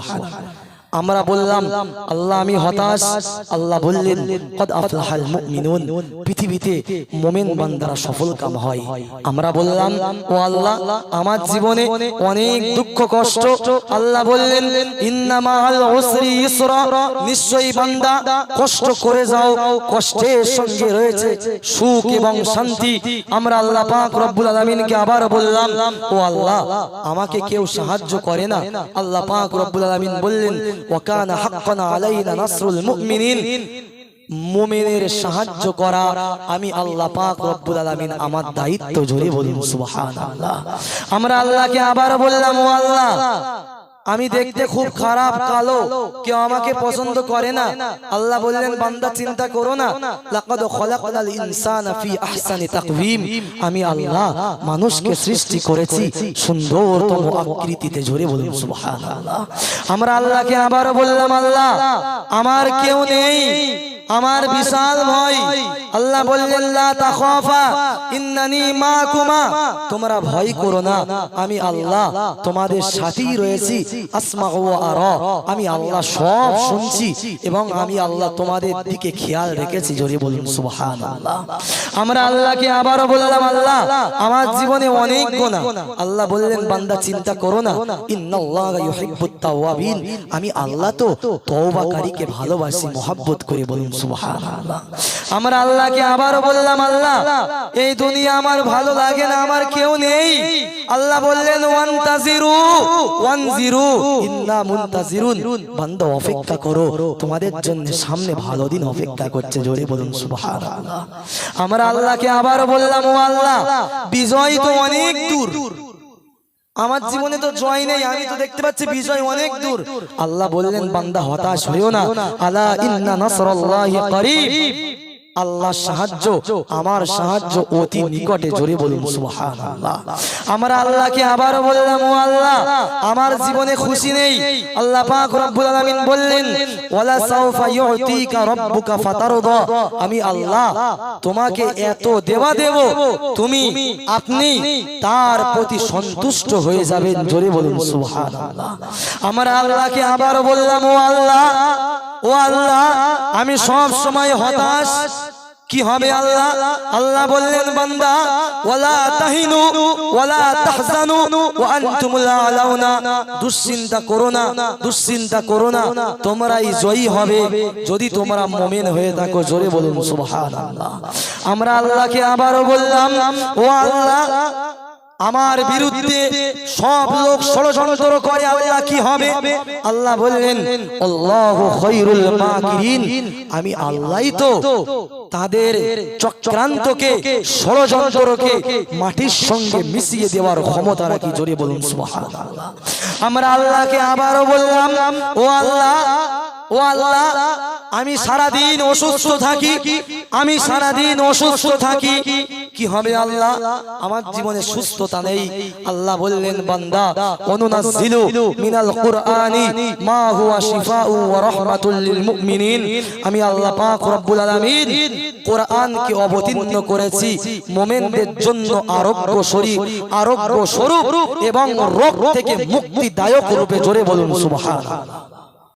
সুবহানাল্লাহ আমরা বললাম, আল্লাহ, আমি হতাশ। আল্লাহ বললেন, কদ আফলাহাল মুমিনুন। পৃথিবীতে মুমিন বান্দারা সফল কাম হয়। আমরা বললাম, ও আল্লাহ, আমার জীবনে অনেক দুঃখ, কষ্ট। আল্লাহ বললেন, ইন্নামাল উসরি ইসরা। নিশ্চয়ই বান্দা, কষ্ট করে যাও, কষ্টের সঙ্গে রয়েছে সুখ এবং শান্তি। আমরা আল্লাহ পাক রব্বুল আলামিনকে আবার বললাম, ও আল্লাহ, আমাকে কেউ সাহায্য করে না। আল্লাহ পাক রব্বুল আলামিন বললেন ওয়াকানা হাক্কানা আলাইনা নাসরুল মুমিনিন মুমিনের সাহায্য করা আমি আল্লাহ পাক রব্বুল আলামিন আমার দায়িত্ব জোরে বলুন, সুবহানাল্লাহ। আমরা আল্লাহকে আবার বললাম, ও আল্লাহ আমি দেখতে খুব খারাপ কালো। কেউ আমাকে পছন্দ করে না। আল্লাহ বললেন বান্দা চিন্তা করো না। লাকাদ খলাকনাল ইনসানা ফি আহসানি তাকওয়িম। আমি আল্লাহ মানুষকে সৃষ্টি করেছি। সুন্দরতম আকৃতিতে জোরে বলুন সুবহানাল্লাহ। আমরা আল্লাহকে আবারও বললাম আল্লাহ আমার কেউ নেই। আমার বিশাল ভয়। আল্লাহ বললেন লা তাখাফা ইন্নানি মাকুমা। তোমরা ভয় করো না। আমি আল্লাহ তোমাদের সাথেই রয়েছি। ওয়া আরা আমি আল্লাহ সব শুনছি এবং আমি আল্লাহ তোমাদের দিকে খেয়াল রেখেছি। জোরে বলুন সুবহানাল্লাহ। আমরা আল্লাহকে আবারও বললাম আল্লাহ আমার জীবনে অনেক গুনাহ। আল্লাহ বললেন বান্দা চিন্তা করো না। ইন্নাল্লাহা ইউহিব্বুত তাওয়াবিন। আমি আল্লাহ তো তওবাকারীকে ভালোবাসি মোহাব্বত করে বলুন আমরা আল্লাহকে আবারও বললাম, আল্লাহ, এই দুনিয়া আমার ভালো লাগে না, আমার কেউ নেই। আল্লাহ বললেন ওয়ান তাজিরু ওয়ান জিরু ইন্না মুনতাজিরুন। বান্দা অপেক্ষা করো, তোমাদের জন্য সামনে ভালো দিন অপেক্ষা করছে, জোরে বলুন, সুবহানাল্লাহ। আমরা আল্লাহকে আবারও বললাম, ও আল্লাহ, বিজয় তো অনেক দূর। আমার জীবনে তো জয় নেই আমি তো দেখতে পাচ্ছি বিজয় অনেক দূর। আল্লাহ বললেন বান্দা হতাশ হইও না। আলা ইন্না নাসরাল্লাহি করিব। আল্লাহ সাহায্য আমার সাহায্য অতি নিকটে জোরে বলুন সুবহানাল্লাহ। আমরা আল্লাহকে আবার বললাম ও আল্লাহ আমার জীবনে খুশি নেই। আল্লাহ পাক রব্বুল আলামিন বললেন ওয়ালা সাউফা ইউতিকা রাব্বুকা ফাতারদা। আমি আল্লাহ তোমাকে এত দেওয়া দেব তুমি আপনি তার প্রতি সন্তুষ্ট হয়ে যাবেন জোরে বলুন সুবহানাল্লাহ। আমরা আল্লাহকে আবার বললাম ও আল্লাহ ও আল্লাহ, আমি সব সময় হতাশ। কি হবে আল্লাহ? আল্লাহ বললেন, বান্দা, ওয়ালা তাহিনু, ওয়ালা তাহজানু, ওয়া আনতুমুল আলাউনা। দুশ্চিন্তা করো না, দুশ্চিন্তা করো না। তোমরাই জয়ী হবে। যদি তোমরা মুমিন হয়ে থাকো, জোরে বলুন, সুবহানাল্লাহ। আমরা আল্লাহকে আবারও বললাম, ও আল্লাহ আমার বিরুদ্ধে সব লোক ষড়যন্ত্র করে, আল্লাহ কি হবে? আল্লাহ বললেন, আল্লাহু আমি আল্লাহই তো তাদের চক্রান্তকে, ষড়যন্ত্রকে মাটির সঙ্গে মিশিয়ে দেওয়ার ক্ষমতা রাখি। জোরে বলুন আমরা আল্লাহকে আবারও বললাম, ও আল্লাহ ও আল্লাহ, আমি সারা দিন অসুস্থ থাকি, আমি সারা দিন অসুস্থ থাকি কি হবে আল্লাহ? আমার জীবনে সুস্থতা নেই। আল্লাহ বললেন, বান্দা অনুনাজ্জিলু মিনাল কুরআনি মা হুয়া শিফাউ ওয়া রাহমাতুল লিল মুমিনিন। আমি আল্লাহ পাক রব্বুল আলামিন কোরআনকে অবতীর্ণ করেছি। মুমিনদের জন্য আরোগ্য শরীর, আরোগ্য স্বরূপ এবং রোগ থেকে মুক্তিদায়ক রূপে জোরে বলুন, সুবহানাল্লাহ।